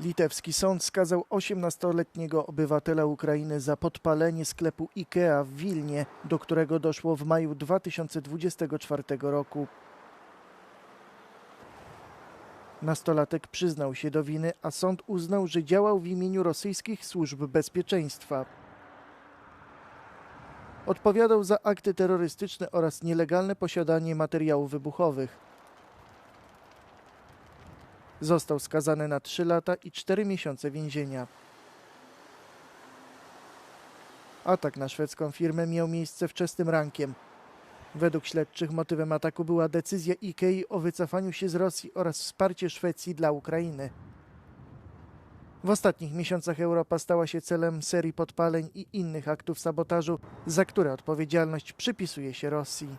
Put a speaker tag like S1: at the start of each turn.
S1: Litewski sąd skazał 18-letniego obywatela Ukrainy za podpalenie sklepu IKEA w Wilnie, do którego doszło w maju 2024 roku. Nastolatek przyznał się do winy, a sąd uznał, że działał w imieniu rosyjskich służb bezpieczeństwa. Odpowiadał za akty terrorystyczne oraz nielegalne posiadanie materiałów wybuchowych. Został skazany na 3 lata i 4 miesiące więzienia. Atak na szwedzką firmę miał miejsce wczesnym rankiem. Według śledczych motywem ataku była decyzja IKEA o wycofaniu się z Rosji oraz wsparcie Szwecji dla Ukrainy. W ostatnich miesiącach Europa stała się celem serii podpaleń i innych aktów sabotażu, za które odpowiedzialność przypisuje się Rosji.